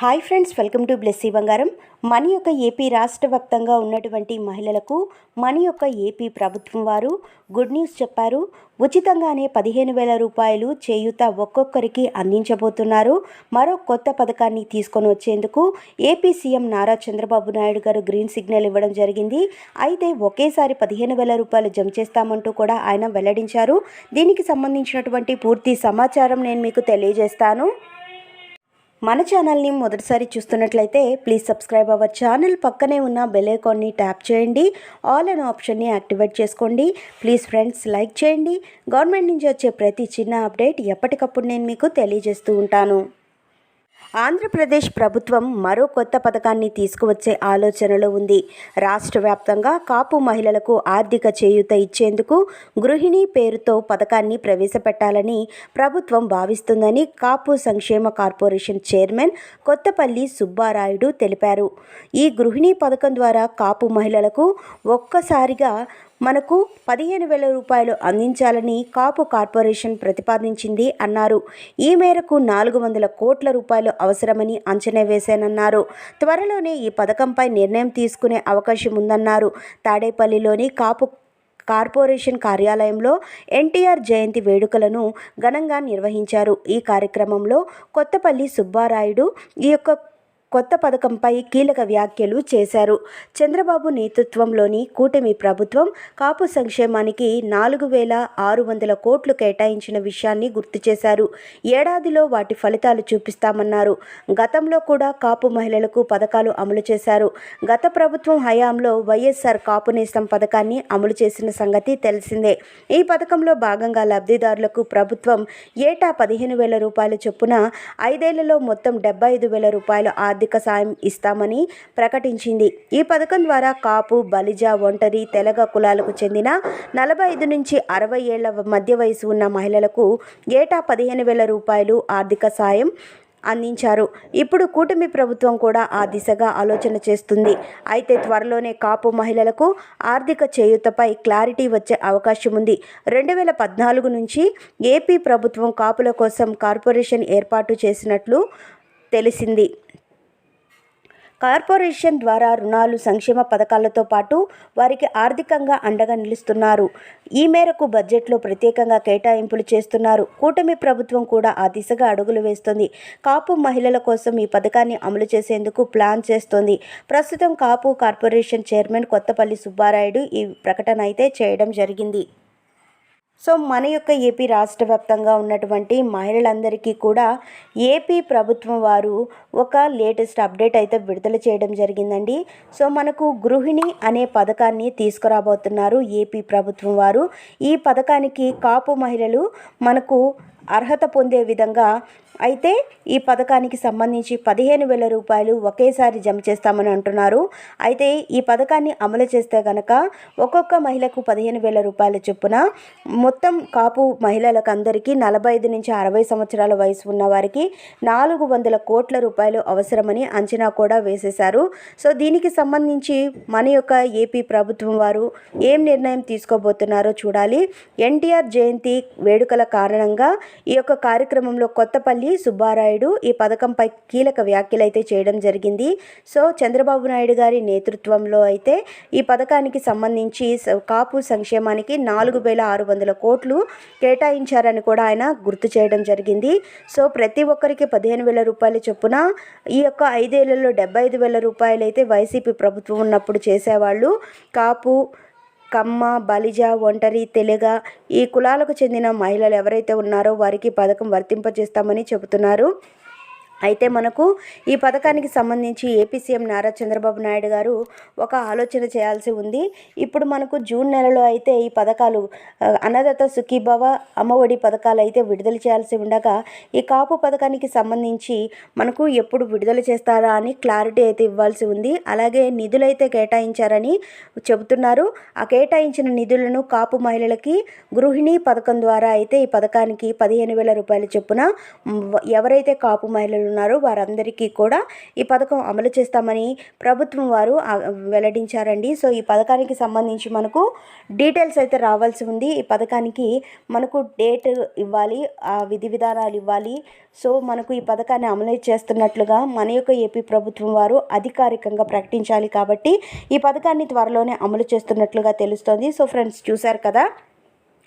Hi friends welcome to Blessy Bangaram. మన యొక్క AP రాష్ట్ర వ్యాప్తంగా ఉన్నటువంటి మహిళలకు మన యొక్క ఏపీ ప్రభుత్వం వారు గుడ్ న్యూస్ చెప్పారు. ఉచితంగానే పదిహేను వేల రూపాయలు చేయూత ఒక్కొక్కరికి అందించబోతున్నారు. మరో కొత్త పథకాన్ని తీసుకొని వచ్చేందుకు AP CM Nara Chandrababu Naidu garu green signal ఇవ్వడం జరిగింది. అయితే ఒకేసారి పదిహేను వేల రూపాయలు జమ చేస్తామంటూ కూడా ఆయన వెల్లడించారు. దీనికి సంబంధించినటువంటి పూర్తి సమాచారం నేను మీకు తెలియజేస్తాను. మన ఛానల్ని మొదటిసారి చూస్తున్నట్లయితే ప్లీజ్ సబ్స్క్రైబ్ అవర్ ఛానల్ పక్కనే ఉన్న బెల్ ఐకాన్ని ట్యాప్ చేయండి. ఆల్ అనే ఆప్షన్ని యాక్టివేట్ చేసుకోండి. ప్లీజ్ ఫ్రెండ్స్ లైక్ చేయండి. గవర్నమెంట్ నుంచి వచ్చే ప్రతి చిన్న అప్డేట్ ఎప్పటికప్పుడు నేను మీకు తెలియజేస్తూ ఉంటాను. ఆంధ్రప్రదేశ్ ప్రభుత్వం మరో కొత్త పథకాన్ని తీసుకువచ్చే ఆలోచనలో ఉంది. రాష్ట్ర వ్యాప్తంగా కాపు మహిళలకు ఆర్థిక చేయూత ఇచ్చేందుకు గృహిణి పేరుతో పథకాన్ని ప్రవేశపెట్టాలని ప్రభుత్వం భావిస్తుందని కాపు సంక్షేమ కార్పొరేషన్ చైర్మన్ కొత్తపల్లి సుబ్బారాయుడు తెలిపారు. ఈ గృహిణి పథకం ద్వారా కాపు మహిళలకు ఒక్కసారిగా మనకు పదిహేను వేల రూపాయలు అందించాలని కాపు కార్పొరేషన్ ప్రతిపాదించింది అన్నారు. ఈ మేరకు నాలుగు వందల కోట్ల రూపాయలు అవసరమని అంచనా వేశానన్నారు. త్వరలోనే ఈ పథకంపై నిర్ణయం తీసుకునే అవకాశం ఉందన్నారు. తాడేపల్లిలోని కాపు కార్పొరేషన్ కార్యాలయంలో ఎన్టీఆర్ జయంతి వేడుకలను ఘనంగా నిర్వహించారు. ఈ కార్యక్రమంలో కొత్తపల్లి సుబ్బారాయుడు ఈ యొక్క కొత్త పథకంపై కీలక వ్యాఖ్యలు చేశారు. చంద్రబాబు నేతృత్వంలోని కూటమి ప్రభుత్వం కాపు సంక్షేమానికి నాలుగు వేల ఆరు వందల కోట్లు కేటాయించిన విషయాన్ని గుర్తు చేశారు. ఏడాదిలో వాటి ఫలితాలు చూపిస్తామన్నారు. గతంలో కూడా కాపు మహిళలకు పథకాలు అమలు చేశారు. గత ప్రభుత్వం హయాంలో వైఎస్ఆర్ కాపు నేస్తం పథకాన్ని అమలు చేసిన సంగతి తెలిసిందే. ఈ పథకంలో భాగంగా లబ్ధిదారులకు ప్రభుత్వం ఏటా పదిహేను వేల రూపాయల చొప్పున ఐదేళ్ళలో మొత్తం డెబ్బై ఐదు వేల రూపాయల ఆర్థిక సాయం ఇస్తామని ప్రకటించింది. ఈ పథకం ద్వారా కాపు బలిజ ఒంటరి తెలగ కులాలకు చెందిన నలభై ఐదు నుంచి అరవై ఏళ్ళ మధ్య వయసు ఉన్న మహిళలకు ఏటా పదిహేను వేల రూపాయలు ఆర్థిక సాయం అందించారు. ఇప్పుడు కూటమి ప్రభుత్వం కూడా ఆ దిశగా ఆలోచన చేస్తుంది. అయితే త్వరలోనే కాపు మహిళలకు ఆర్థిక చేయూతపై క్లారిటీ వచ్చే అవకాశం ఉంది. రెండు వేల పద్నాలుగు నుంచి ఏపీ ప్రభుత్వం కాపుల కోసం కార్పొరేషన్ ఏర్పాటు చేసినట్లు తెలిసింది. కార్పొరేషన్ ద్వారా రుణాలు సంక్షేమ పథకాలతో పాటు వారికి ఆర్థికంగా అండగా నిలుస్తున్నారు. ఈ మేరకు బడ్జెట్లో ప్రత్యేకంగా కేటాయింపులు చేస్తున్నారు. కూటమి ప్రభుత్వం కూడా ఆ దిశగా అడుగులు వేస్తుంది. కాపు మహిళల కోసం ఈ పథకాన్ని అమలు చేసేందుకు ప్లాన్ చేస్తోంది. ప్రస్తుతం కాపు కార్పొరేషన్ చైర్మన్ కొత్తపల్లి సుబ్బారాయుడు ఈ ప్రకటన అయితే చేయడం జరిగింది. సో మన యొక్క ఏపీ రాష్ట్ర వ్యాప్తంగా ఉన్నటువంటి మహిళలందరికీ కూడా ఏపీ ప్రభుత్వం వారు ఒక లేటెస్ట్ అప్డేట్ అయితే విడుదల చేయడం జరిగిందండి. సో మనకు గృహిణి అనే పథకాన్ని తీసుకురాబోతున్నారు ఏపీ ప్రభుత్వం వారు. ఈ పథకానికి కాపు మహిళలు మనకు అర్హత పొందే విధంగా అయితే ఈ పథకానికి సంబంధించి పదిహేను వేల రూపాయలు ఒకేసారి జమ చేస్తామని అంటున్నారు. అయితే ఈ పథకాన్ని అమలు చేస్తే కనుక ఒక్కొక్క మహిళకు పదిహేను వేల రూపాయల చొప్పున మొత్తం కాపు మహిళలకు అందరికీ నలభై ఐదు నుంచి అరవై సంవత్సరాల వయసు ఉన్న వారికి నాలుగు వందల కోట్ల రూపాయలు అవసరమని అంచనా కూడా వేసేశారు. సో దీనికి సంబంధించి మన యొక్క ఏపీ ప్రభుత్వం వారు ఏం నిర్ణయం తీసుకోబోతున్నారో చూడాలి. ఎన్టీఆర్ జయంతి వేడుకల కారణంగా ఈ యొక్క కార్యక్రమంలో కొత్తపల్లి సుబ్బారాయుడు ఈ పథకంపై కీలక వ్యాఖ్యలు అయితే చేయడం జరిగింది. సో చంద్రబాబు నాయుడు గారి నేతృత్వంలో అయితే ఈ పథకానికి సంబంధించి స- కాపు సంక్షేమానికి నాలుగు వేల ఆరు వందల కోట్లు కేటాయించారని కూడా ఆయన గుర్తు చేయడం జరిగింది. సో ప్రతి ఒక్కరికి పదిహేను వేల రూపాయల చొప్పున ఈ యొక్క ఐదేళ్ళలో డెబ్బై ఐదు వేల రూపాయలు అయితే వైసీపీ ప్రభుత్వం ఉన్నప్పుడు చేసేవాళ్ళు. కాపు కమ్మ బలిజ ఒంటరి తెలుగ ఈ కులాలకు చెందిన మహిళలు ఎవరైతే ఉన్నారో వారికి పథకం వర్తింపజేస్తామని చెబుతున్నారు. అయితే మనకు ఈ పథకానికి సంబంధించి ఏపీ సీఎం నారా చంద్రబాబు నాయుడు గారు ఒక ఆలోచన చేయాల్సి ఉంది. ఇప్పుడు మనకు జూన్ నెలలో అయితే ఈ పథకాలు ఆ, అన్నదాత సుఖీభవ అమ్మఒడి పథకాలు అయితే విడుదల చేయాల్సి ఉండగా ఈ కాపు పథకానికి సంబంధించి మనకు ఎప్పుడు విడుదల చేస్తారా అని క్లారిటీ అయితే ఇవ్వాల్సి ఉంది. అలాగే నిధులైతే కేటాయించారని చెబుతున్నారు. ఆ కేటాయించిన నిధులను కాపు మహిళలకి గృహిణి పథకం ద్వారా అయితే ఈ పథకానికి పదిహేను వేల రూపాయల చొప్పున ఎవరైతే కాపు మహిళలు ఉన్నారు. వారందరికీ కూడా ఈ పథకం అమలు చేస్తామని ప్రభుత్వం వారు వెల్లడించారండి. సో ఈ పథకానికి సంబంధించి మనకు డీటెయిల్స్ అయితే రావాల్సి ఉంది. ఈ పథకానికి మనకు డేట్ ఇవ్వాలి ఆ విధి విధానాలు ఇవ్వాలి. సో మనకు ఈ పథకాన్ని అమలు చేస్తున్నట్లుగా మన యొక్క ఏపీ ప్రభుత్వం వారు అధికారికంగా ప్రకటించాలి కాబట్టి ఈ పథకాన్ని త్వరలోనే అమలు చేస్తున్నట్లుగా తెలుస్తోంది. సో ఫ్రెండ్స్ చూశారు కదా?